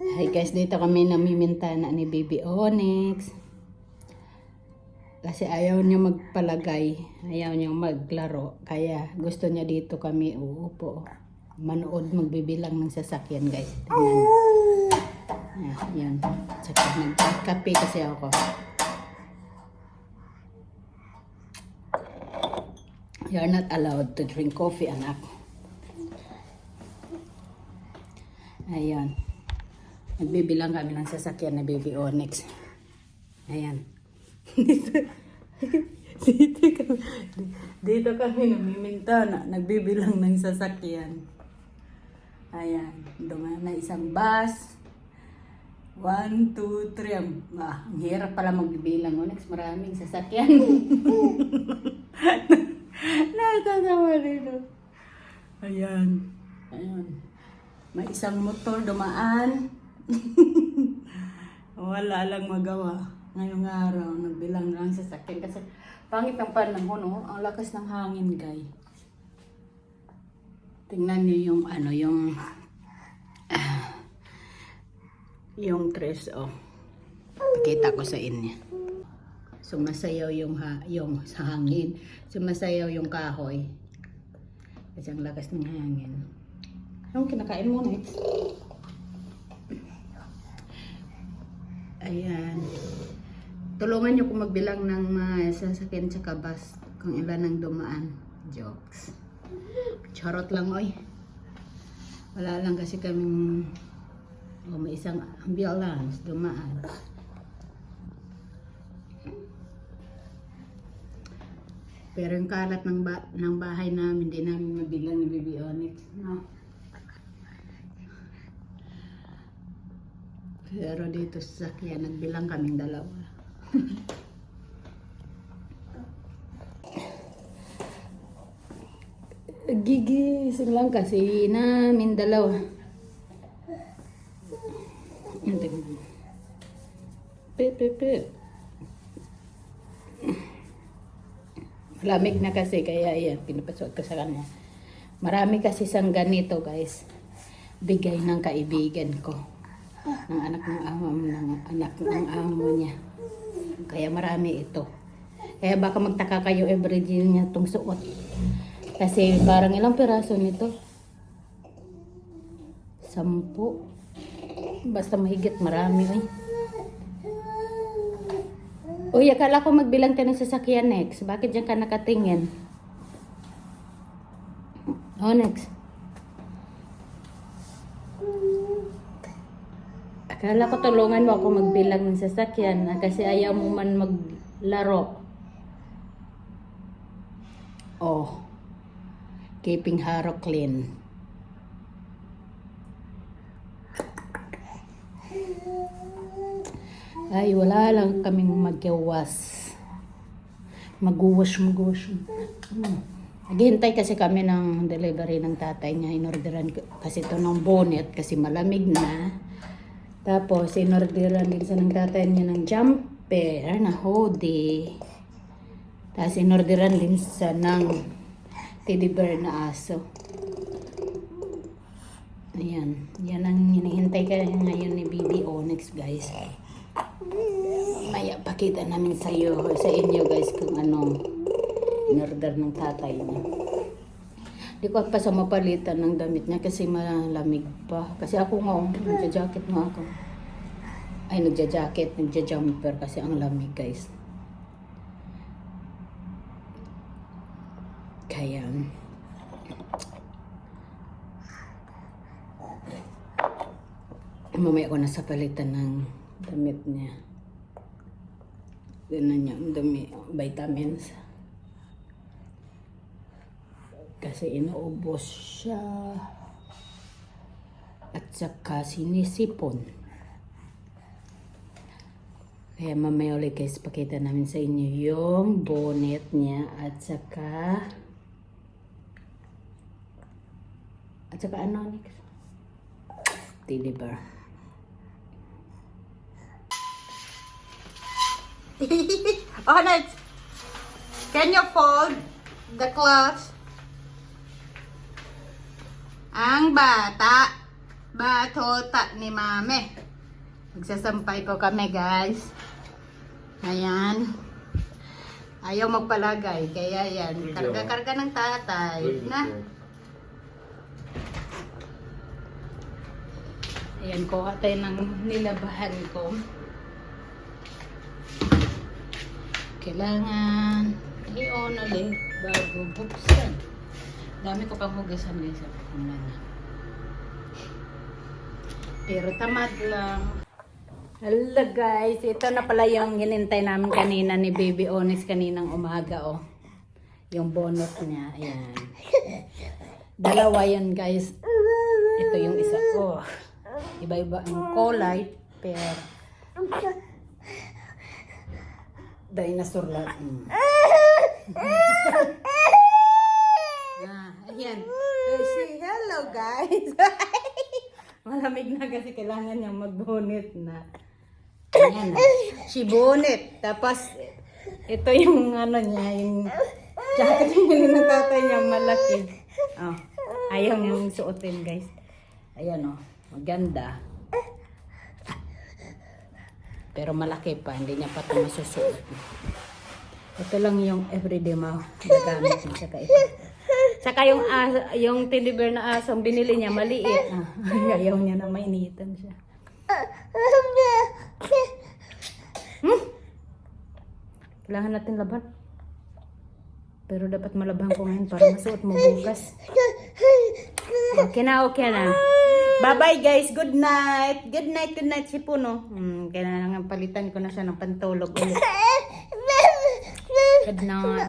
Hi guys, dito kami namimintana ni Baby Onyx. Kasi ayaw niya magpalagay, ayaw niya maglaro. Kaya gusto niya dito kami uupo. Manood, magbibilang ng sasakyan guys. Tingnan. Ah, yan. Tsaka nagkape kasi ako. You're not allowed to drink coffee, anak. Ayan. Nagbibilang kami ng sasakyan na Baby Onyx. Ayan. dito, dito kami, dito kami namimintana. Nagbibilang ng sasakyan. Ayan. Dumaan na isang bus. One, two, three. Ah, ang hirap pala magbibilang. Onyx, maraming sasakyan. Natatawa dito. Ayan. Ayan. May isang motor dumaan. Wala lang magawa. Ngayong araw, nagbilang lang sa sasakyan kasi pangit ang panahon, oh. Ang lakas ng hangin, guys. Tingnan niyo yung ano, yung ah, yung tres, oh. Pakita ko sa inyo. Sumasayaw yung ha, yung sa hangin. Sumasayaw yung kahoy. Kasi ang lakas ng hangin. Anong kinakain mo na Ayan. Tulungan niyo kung magbilang ng mga sasakyan sa kabas kung ilan ang dumaan. Jokes. Charot lang, oy. Wala lang kasi kaming oh, may isang ambulance dumaan. Pero yung kalat ng, ba ng bahay namin, hindi namin mabilang ni Onyx. No? Pero dito sa sakyan, nagbilang kaming dalawa. Gigising lang kasi namin dalawa. Pip, pip, pip. Lamig na kasi kaya yan, pinapasuot ko sa kanya. Marami kasi sang ganito guys. Bigay ng kaibigan ko. Ng anak ng amo, ng anak ng amo niya. Kaya marami ito. Kaya baka magtaka kayo every day niya itong suot. Kasi parang ilang piraso nito? Sampu. Basta mahigit marami eh. Uy, akala ko magbilang ka ng sasakyan next. Bakit dyan ka nakatingin? Oh, next. Akala ko tulungan mo ako magbilang ng sasakyan ah, kasi ayaw mo man maglaro. Oh. Keeping haro clean. Ay, wala lang kaming magyawas. Mag-wash, mag-wash. Hmm. Naghihintay kasi kami ng delivery ng tatay niya. Inorderan kasi ito ng bonnet kasi malamig na. Tapos, inorderan din sa ng tatay niya ng jumper na hoodie. Tapos, inorderan din sa ng teddy bear na aso. Ayan. Yan ang hinihintay ka ngayon ni Bibi Onyx, guys. Maya, pakita namin sa iyo, sa inyo guys kung ano in-order ng tatay niya. Di ko pa sa mapalitan ng damit niya kasi malamig pa. Kasi ako nga, oh, nagja-jacket nga ako. Ay, nagja-jacket, nagja-jumper kasi ang lamig guys. Kaya, mamaya ko na sa palitan ng damit niya. Ganun niya, dami, vitamins. Kasi inuubos siya. At saka sinisipon. Kaya mamaya ulit guys, pakita namin sa inyo yung bonnet niya at saka at saka ano next? Bear. oh, next. Can you fold the clothes? Ang bata Batota ni Mame. Magsasampay po kami guys. Ayan. Ayaw magpalagay. Kaya yan. Karga-karga ng tatay. Na. Ayan, kuha tayo ng nilabahan ko. Kailangan i-on ulit bago buksan. Dami ko pang hugasan guys. Ano na. Pero tamad lang. Hello guys, ito na pala yung hinintay namin kanina ni Baby Onyx kaninang umaga oh. Yung bonnet niya, ayan. Dalawa yan guys. Ito yung isa. Oh. Iba-iba ang kulay, pero dinosaur lang. Mm. ah, ayan. Eh, say hello guys. Malamig na kasi kailangan niya mag-bonnet na. Ayan. Si bonnet. Tapos, ito yung ano niya, yung jacket yung bilhin ng tatay niya, malaki. Oh, ayaw niyang suotin guys. Ayan oh, maganda. Pero malaki pa, hindi niya pa ito masusuot. Ito lang yung everyday mo gagamit niya. Saka ito. Saka yung, as, yung teddy bear na asong binili niya, maliit. Ah, ayaw niya na mainitan siya. Hmm? Kailangan natin laban. Pero dapat malaban ko ngayon para masuot mo bukas. Okay na, okay na. Bye-bye guys. Good night. Good night, good night si Puno. Hmm, kailangan palitan ko na siya ng pantulog ulit. Good night.